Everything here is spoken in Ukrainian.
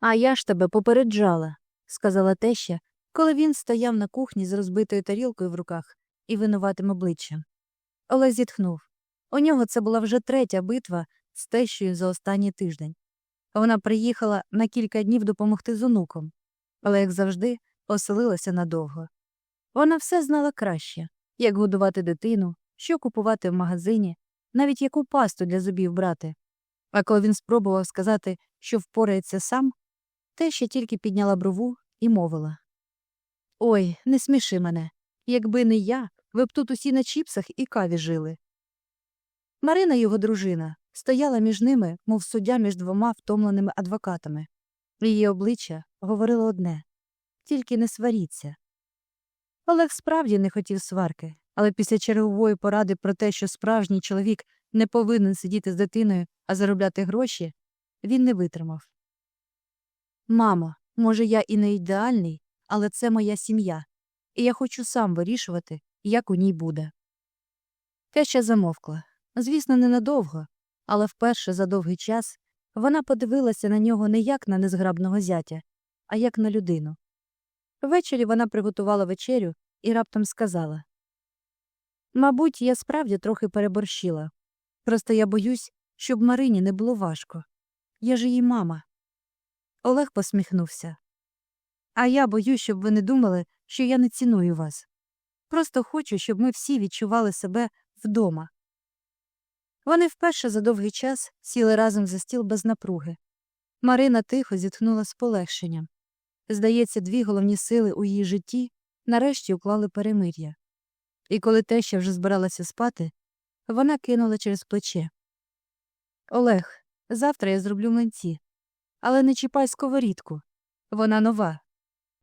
А я ж тебе попереджала, сказала теща, коли він стояв на кухні з розбитою тарілкою в руках і винуватим обличчям. Олег зітхнув. У нього це була вже третя битва з тещою за останній тиждень. Вона приїхала на кілька днів допомогти з онуком, але, як завжди, оселилася надовго. Вона все знала краще як годувати дитину, що купувати в магазині, навіть яку пасту для зубів брати. А коли він спробував сказати, що впорається сам, теща тільки підняла брову і мовила Ой, не сміши мене. Якби не я, ви б тут усі на чіпсах і каві жили. Марина, його дружина, стояла між ними, мов суддя між двома втомленими адвокатами. Її обличчя говорило одне тільки не сваріться. Олег справді не хотів сварки, але після чергової поради про те, що справжній чоловік не повинен сидіти з дитиною, а заробляти гроші, він не витримав. Мамо, може, я і не ідеальний, але це моя сім'я, і я хочу сам вирішувати, як у ній буде. Теща замовкла. Звісно, ненадовго, але вперше за довгий час вона подивилася на нього не як на незграбного зятя, а як на людину. Ввечері вона приготувала вечерю і раптом сказала Мабуть, я справді трохи переборщила. Просто я боюсь, щоб Марині не було важко. Я ж її мама. Олег посміхнувся. А я боюсь, щоб ви не думали, що я не ціную вас. Просто хочу, щоб ми всі відчували себе вдома. Вони вперше за довгий час сіли разом за стіл без напруги. Марина тихо зітхнула з полегшенням. Здається, дві головні сили у її житті нарешті уклали перемир'я. І коли теща вже збиралася спати, вона кинула через плече. Олег, завтра я зроблю млинці. Але не чіпай сковорідку. Вона нова,